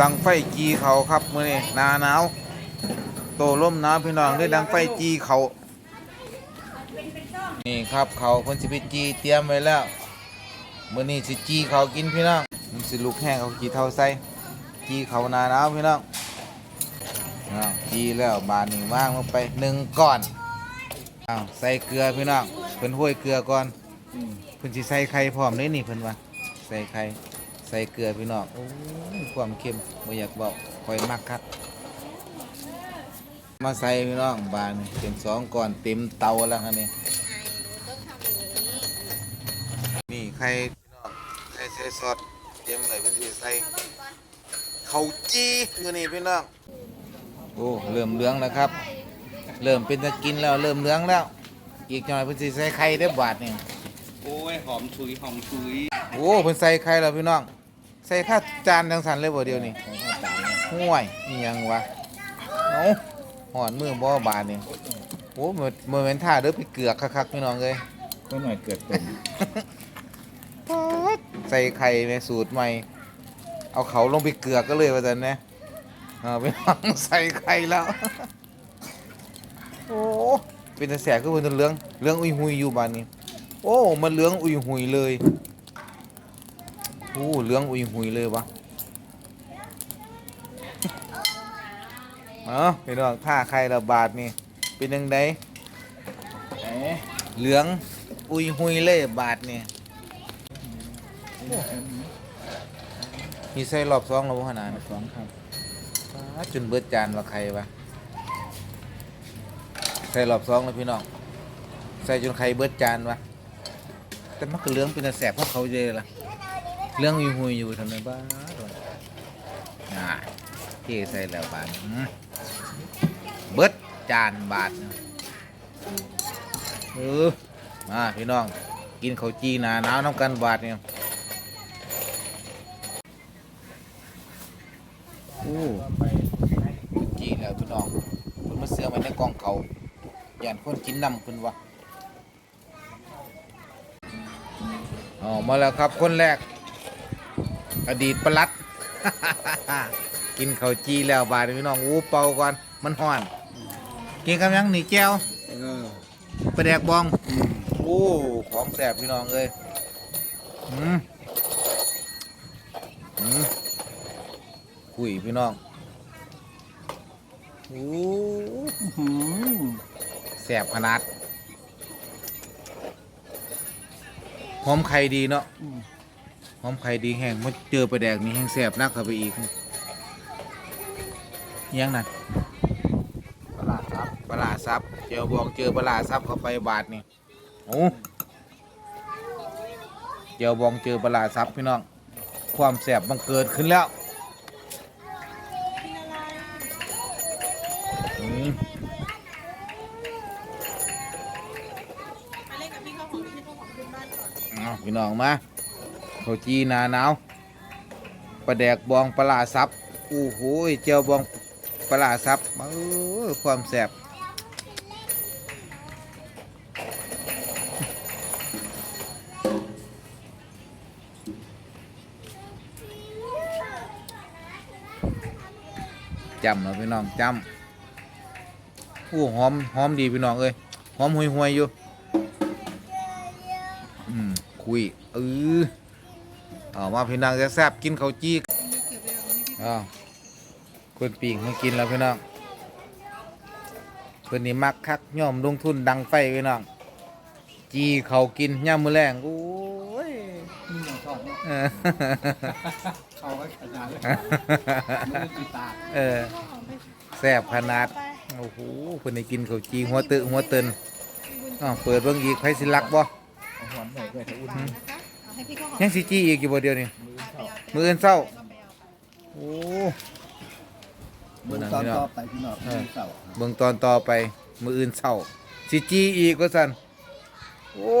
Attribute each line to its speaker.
Speaker 1: ดังไฟจีเขาครับมื้อนี้หนาหนาวโตล่มหนาวพี่น้องได้ดังไฟจีเขานี่ครับเขาเพิ่นสิไปจีเตรียมไว้แล้วมื้อนี้สิจีเขากินพี่น้องมันสิลุกแห้งเขากี่เท่าใส่จีเขาหนาหนาวพี่น้องอ้าวจีแล้วบานนี้ว่างลงไปหนึ่งก้อนอ้าวใส่เกลือพี่น้องเพิ่นห้วยเกลือก่อนเพิ่นสิใส่ไข่พร้อมเลยนี่เพิ่นว่าใส่ไข่ ใส่เกลือพี่น้องโอ้ยความเค็มบ่อยากบอกคอยมักครับ มาใส่พี่น้องบานนี่เป็นสองก้อนเต็มเตาแล้วครับนี่นี่ไข่พี่น้องไข่ใส่ซอสเตรียมเลยเพิ่นสิใส่ข้าวจีมื้อนี้พี่น้องโอ้เริ่มเหลืองแล้วครับ เริ่มเป็นตะกินแล้วเริ่มเหลืองแล้ว อีกหน่อยเพิ่นสิใส่ไข่ได้อบาทนี่
Speaker 2: โอ้ยหอมชุยหอมชุย
Speaker 1: โอ้เพิ่นใส่ไข่แล้วพี่น้อง ใส่ข้าวจานจังสันเลยบ่เดียวนี่ห่วยนี่ยังวะเอ้าหอนมือบ่บาดนี่โอ้เหมือนเหมือนท่าเด้อไปเกือกคักๆพี่น้องเอ้ย
Speaker 2: ก็หน่อยเกิดตุ่ม
Speaker 1: ใส่ไข่ในสูตรใหม่ เอาเขาลงไปเกือกก็เลยว่าจันนะเอาพี่น้องใส่ไข่แล้ว โอ้เป็นแต่แสบก็เป็นแต่เหลืองเหลืองอุยหุยอยู่บานนี้ โอ้ มันเหลืองอุยหุยเลยโอ้เหลืองอุยหุยเลยวะเอ้าพี่น้องท่าไข่ระบาดนี่เป็นยังไง
Speaker 2: เอ๊ะ
Speaker 1: เหลืองอุยหุยเลยบาดนี่มีใส่รอบสองแล้วบ่ขนาดนั้น
Speaker 2: สองครับ
Speaker 1: ป๊าดจนเบิดจานว่าใครวะใส่รอบสองแล้วพี่น้องใส่จนใครเบิดจานวะแต่มันก็เหลืองเป็นตาแสบเพราะเขาเจล่ะ เหลืองอุยหุยอยู่ทำไมบ้าดวะอ่าที่ใส่แล้วบาดอืมเบิดจานบาทเออมาพี่น้อง กินข้าวจีหนาหนาวน้ำกันบาทเนี่ยโอ้จีแล้วพี่น้องคุณมาเสือมาในกองเขาย่านคนกินน้ำคุณวะอ๋อมาแล้วครับคนแรก อดีตประหลัด กินข้าวจีแล้วบาทนี่พี่น้องอู้เป่าก่อนมันห่อน กินกับหยังหนีแก้ว
Speaker 2: เออ
Speaker 1: ปลาแดกบองโอ้ของแสบพี่น้องเลยอืมอืมคุยพี่น้องโอ้
Speaker 2: หืม
Speaker 1: แสบขนาดหอมไข่ดีเนาะ หอมไข่ดีแห้งมาเจอไปแดกนี่แห้งแสบนักเข้าไปอีกยังนั่น
Speaker 2: ตลาดครับ
Speaker 1: ปลาซับเจอบองเจอปลาซับเข้าไปบาทนี่โอ้เจอบองเจอปลาซับพี่น้อง ความแสบมันเกิดขึ้นแล้วอืม
Speaker 3: มาเล่นกับพี่ข้าวหอพี่น้อ
Speaker 1: งมา ข้าวจีนาหนาวปลาแดกบองปลาซับโอ้โหเจียวบองปลาซับเออความแสบจำเนาะพี่น้องจำโอ้หอมหอมดีพี่น้องเอ้ยหอมห่วยห่วยๆอยู่ อืม คุยเออ เอามาพี่น้องจะแซ่บกินข้าวจีกอ้าวคนปีงมากินแล้วพี่น้องเพื่อนนี่มักคักย่อมลงทุนดังไฟพี่น้องจีเขาวกินย่ามมือแรงโอ้ย
Speaker 2: นี่ยังชอบ
Speaker 1: เออ
Speaker 2: เขาไว้ขนาดเลยไม่ได้กีตาร์
Speaker 1: เออแซ่บขนาดโอ้โหเพื่อนนี่กินข้าวจีหัวตึหัวเตินอ้าวเปิดเบิ่งอีกไผสิรักบ่
Speaker 2: เอาหอมหน่อยด้วยถ้าอุ่น
Speaker 3: นะคะเอา ให้พี่ข้าวหอม
Speaker 1: ยังสิจีอีกอยู่บ่เดียวนี่
Speaker 2: มือเข้า
Speaker 1: มืออื่นเศร้า
Speaker 3: ก็ไปเอาไป
Speaker 1: โอ้
Speaker 2: มื
Speaker 1: เบิ่
Speaker 2: อง
Speaker 1: หนัง
Speaker 2: ตอน
Speaker 1: พี่น้อ
Speaker 2: ต่องไปพี่น้องมือเข้า
Speaker 1: เบิ่งตอนต่อไป มืออื่นเศร้าสิจีอีกว่าสันโอ้